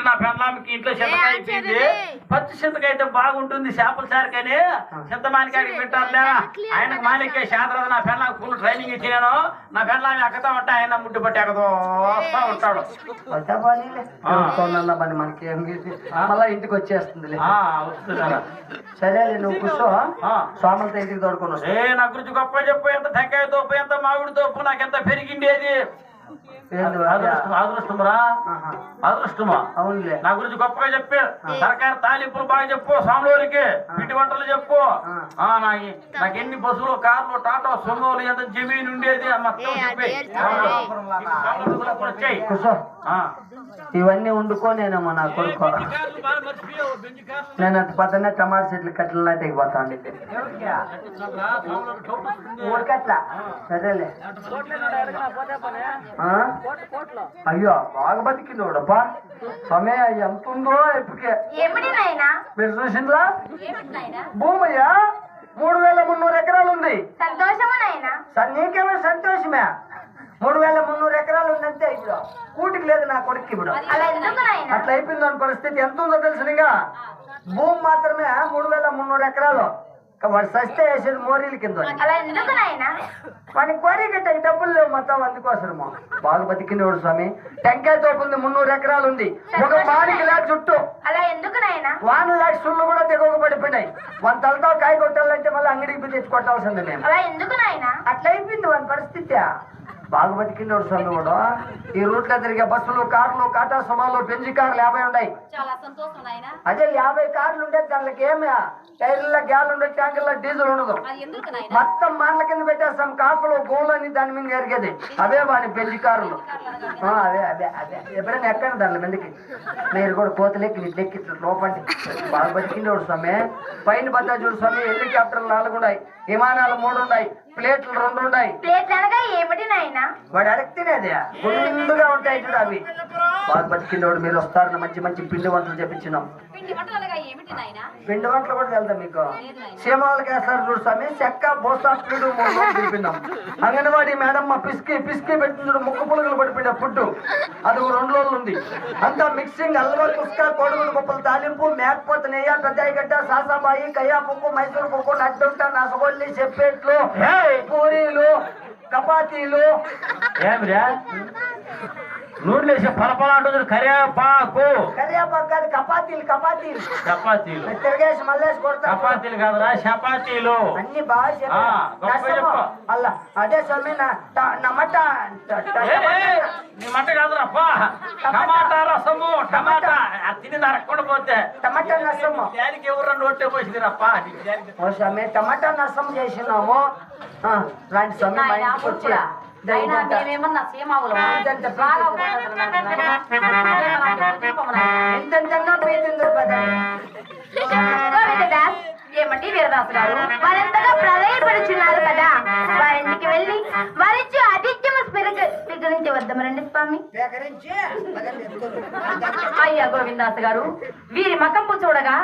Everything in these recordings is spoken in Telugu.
పెట్టి నా పెండ్లాంకి ఇంట్లో చింతకాయ ఇచ్చింది పచ్చి చింతకాయ అయితే బాగుంటుంది చేపల సారికని చింతమానికాడికి పెట్టారులే ఆయనకు మాలికే శాంతరాజు నా పెండ్లాంకి ఫుల్ ట్రైనింగ్ ఇచ్చినాను నా పెండ్లామి ఎక్కతా ఉంటే ఆయన ముడ్డు పట్టి ఎక్కదో వస్తా ఉంటాడు. మనకి. మళ్ళా ఇంటికి వచ్చేస్తుందిలే. ఆ, వస్తుందా సరేలే నువ్వు కూర్చో ఆ. సోమలతో ఇంటికి తోడుకొని వస్తా. ఏ నా గురించి గొప్ప చెప్పు ఎంత టెంకాయ తోపు ఎంత మామిడి తోపు నాకెంత పెరిగిండేది ఏంది వాడా? అదృష్టం అదృష్టమురా. అదృష్టమా అవునులే. నా గురించి గొప్పగా చెప్పి. సర్కారు తాలింపులు బాగా చెప్పు స్వామివారికి పిండి వంటలు చెప్పు. నాకు ఎన్ని బస్సులు కార్లు టాటా సుమోలు ఎంత జమీన్ ఉండేది ఇవన్నీ వండుకోనేనమ్మా నా కొడుకు. నేను అటు పక్కనే టమాటా చెట్లు కట్టలు నాటికి పోతా ఉండి ఊరికట్లా? సరేలే? అయ్యో బాగా బతికింది వాడప్పా సమయ ఎంత ఉందో ఇప్పటికే. ఏమిటి నాయనా? మీరు నాయనా? భూమయ్య మూడు వేల మున్నూరు ఎకరాలు ఉంది. సంతోషమా నాయనా? సార్ నీకేమో సంతోషమే. మూడు వేల మున్నూరు ఎకరాలు ఉందంటే ఇప్పుడు కూటికి లేదు నా కొడుకు ఇప్పుడు. అలా ఎందుకు నాయనా? అట్లా అయిపోయింది దాని పరిస్థితి ఎంత ఉందో తెలుసునిగా? భూమి మాత్రమే మూడు వేల మున్నూరు ఎకరాలు. వాడు సస్తే వేసేది మోరీల కింద. అలా ఎందుకు నాయనా? గట్ట డబ్బులు లేవు మొత్తం అందుకోసము. బాగా బతికింది వాడు స్వామి. టెంకాయ తోపు ఉంది మున్నూరు ఎకరాలు ఉంది. ఒక మాడికి లేక చుట్టూ. అలా ఎందుకు నాయనా? వాన లేక సుళ్ళు కూడా తెగక పడిపోయినాయి వన్ తలతో కాయ కొట్టాలంటే మళ్ళీ అంగడికి తెచ్చి కొట్టాల్సిందే మేము. అలా ఎందుకు నాయనా? అట్లా అయిపోయింది వాని పరిస్థితి. బాగా బతికింది వాడు స్వామి కూడా ఈ రూట్లో తిరిగే బస్సులు కార్లు టాటా సుమాలు బెంజి కార్లు యాభై ఉన్నాయి అదే యాభై కార్లు ఉండే దానికి ఏమి? టైర్ల గ్యాల్ ఉండే ట్యాంకుల్లో డీజిల్ ఉండదు. మొత్తం మాటల కింద పెట్టేస్తాం. కాకులు గోళ్ళు అని దాని మీద ఎరిగేది. అవే వాడి పెళ్ళి కార్లు. ఆ, అదే అదే అదే ఎప్పుడైనా ఎక్కండి దాని మీదకి? మీరు కూడా కోతలెక్కి ఇట్లా లోపండి. బాగా బతికింది వాడు స్వామి. పైన బద్దా చూడు స్వామి హెలికాప్టర్లు నాలుగు ఉన్నాయి. విమానాలు మూడు ఉన్నాయి. ప్లేట్లు రెండు ఉన్నాయి ప్లేట్లు అనగా ఏమిటి నాయనా? వాడు అడిగితేనేది గుండుగా ఉంటాయి చూడు అవి. బాగా బతికింది వాడు మీరు వస్తారని మంచి మంచి పిండి వంటలు చెప్పించినాం పిండి వంటలు అనగా ఏమిటి నాయనా? పిండి వంటలు కూడా వెళ్తాం మీకు? సీమాలకి వేస్తారు చూడు స్వామి. చెక్క బోసా పీడు చూపిందాం అంగన్వాడీ మేడం మా పిసికి పిసికి పెట్టిన చూడు ముక్కు పులుగులు పడిపోయిన ఫుడ్ అది ఒక రెండు రోజులు ఉంది. అంతా మిక్సింగ్ అల్వా కుస్క కోడుగుడు పప్పులు తాలింపు మేకపోత నెయ్య పెద్దాయి గడ్డ సాసాబాయి కయ్యా పుక్కు మైసూరు పుక్కు నడ్డుంట నసగొల్లి చెప్పేట్లు. పూరీలు చపాతీలు ఏమిరా నూనెలు వేసి పలపల అంటుంది కరివేపాకు. కరియాపాకు కాదు కపాతీలు కపాతీలు చపాతీలు. తిరగేసి మళ్ళేసి కొడతా. చపాతీలు కాదురా చపాతీలు. అన్ని బాగా ఆ, గొప్ప చెప్పు. అలా అదే స్వామి నా ట- నమట ట- ట- ఏ, ఏ, నీ మంట కాదురా అప్పా టమాటా. రసము టమాటా. అది తిని నరకుండా పోతే టమాటా రసము. దానికి ఎవరు నోటే పోసింది రప్పా ఓ స్వామి టమాటా రసం చేసినాము. ఆ, రండి స్వామి మా ఇంటికి వచ్చి. ఏమండి వీరదాసు గారు? వారెంతగా ప్రళయపడుచున్నారు కదా? వారింటికి వెళ్ళి వారిచ్చి ఆతిథ్యము స్వీకరించి వద్దామరండి స్వామి. అయ్యా గోవిందాస్ గారు వీరి మకంపు చూడగా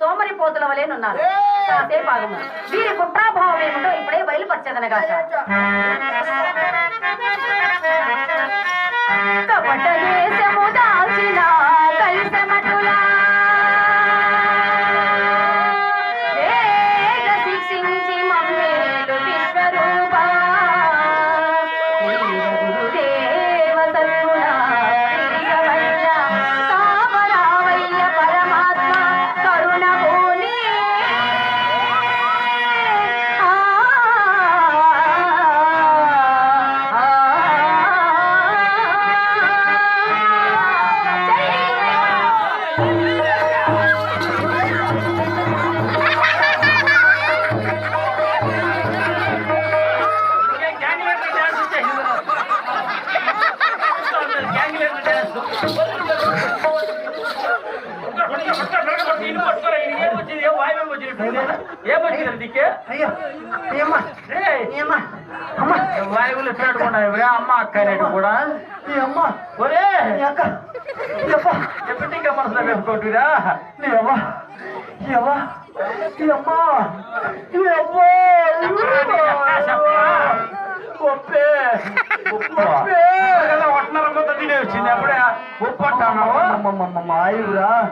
సోమరి పోతుల వలేనున్నారు వీరి కుట్రాభావం ఏమిటో ఇప్పుడే బయలుపరచదనగా కపట దేశము ఏమొచ్చింది నీకే అయ్యో ఏమ్మా ఏమ్మా అమ్మా వాయువులు పెట్టుకున్నాయి అమ్మ అక్కనేటి కూడా ఈ అమ్మ ఒరే ఈ అక్క ఈ అప్ప ఎప్పటికీ మనసులో పెట్టుకుంటురా నీ అవ్వ ఈ అవ్వ ఈ అమ్మ ఈ అవ్వ ఒప్పే ఒప్పే ముద్ద తినే వచ్చింది అప్పుడే ఉప్పు అంటావు అమ్మమ్మమ్మమ్మ, ఆయువురా?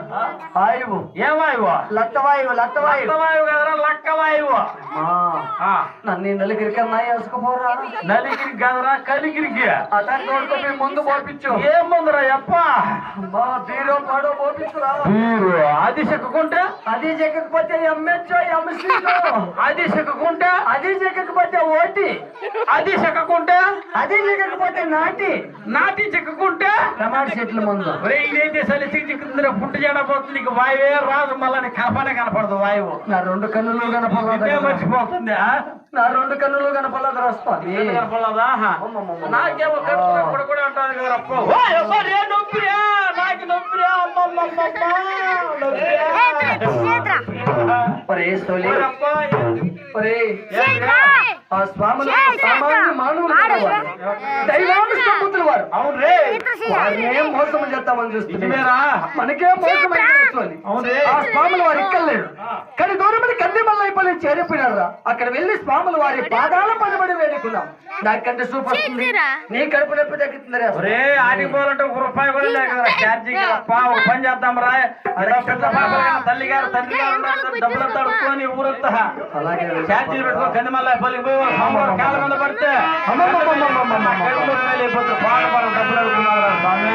ఆయువు. ఏమాయువు? లత్తవాయువు లత్తవాయువు. లక్కవాయువు కదరా లక్కవాయువు. ఆ, ఆ, నన్ను ఈ నలుగురి కన్నా వేసుకుపోరా నలిగిరి కదరా కలిగిరికి. అతను నోడుకొని ముందు పోపించు. ఏం ముందరా అమ్మా బీరో పాడో పోపించురా. మీరు అది చెక్కుకుంటే? అది చెక్కకపోతే ఎంసీలో అది చెక్కుకుంటే? అది చెక్కకపోతే ఓటి. అది చెక్కకుంటే? అది చెక్కకపోతే నాటి. నాటి చెక్కుకుంటే టమాటా చెట్ల ముందు. ఒరే ఇదైతే చలి చిక్కిందిరా పుట్టు చేయడపోతుంది నీకు వాయువే రాదు. మళ్ళీ నీకు కనపనే కనపడదు వాయువు. నా రెండు కన్నులు కనపడదు మర్చిపోతుంది ఆ? నా రెండు కన్నులు కనపడదు వస్తుంది ఎందుకు కనపడదా? నాకేమో కడుపు నొప్పి కూడా అబ్బా, రే నొప్పిరా, నాకు నొప్పిరా. ఒరే సోలి ఒరే ఏంట్రా? ఆ స్వాములు సామాన్య మానవులు. దైవాన్ని సంబుద్ధులు వారు అవును రే వారినే మోసం చేద్దామని చూస్తుంది? నిజమేరా? మనకే మోసం రే. ఆ స్వాములు వారు ఇక్కలేరు కానీ దూరమని కంది మల్లైపల్లి చేరిపోయినారా అక్కడ వెళ్ళి స్వాములు వారి పాదాల పనిబడి వేడుకున్నాం. నాకంటే సూపర్ వస్తుంది నీ కడుపు నొప్పి తగ్గుతుంది ఒరే ఆడికి పోవాలంటే ఒక రూపాయి కూడా లేక ఛార్జింగ్ అప్పా ఒక పని చేద్దాం రా. తల్లి గారు తండ్రి గారు ఉన్నారు, డబ్బులు తడుపుకొని ఊరంతా. అలాగే ఛార్జీలు పెట్టుకో కంది మళ్ళీ పల్లికి ಕಾಲ ಬಂದ ಬರುತ್ತೆ ಕಲ್ಮುಟ್ಟ ಮೇಲೆ ಬಂದು ಪಾಳ ಪಾಳ ಡಬ್ಬಲ ಸ್ವಾಮಿ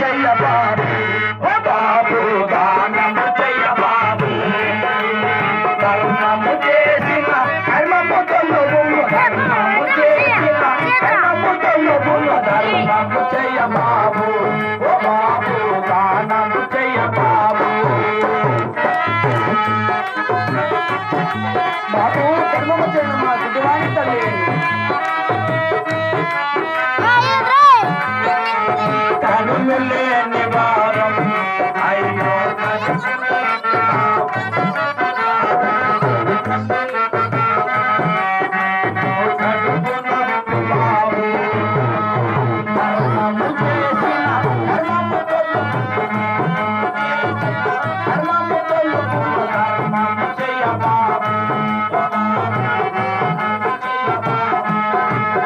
சையப்பா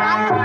ఆ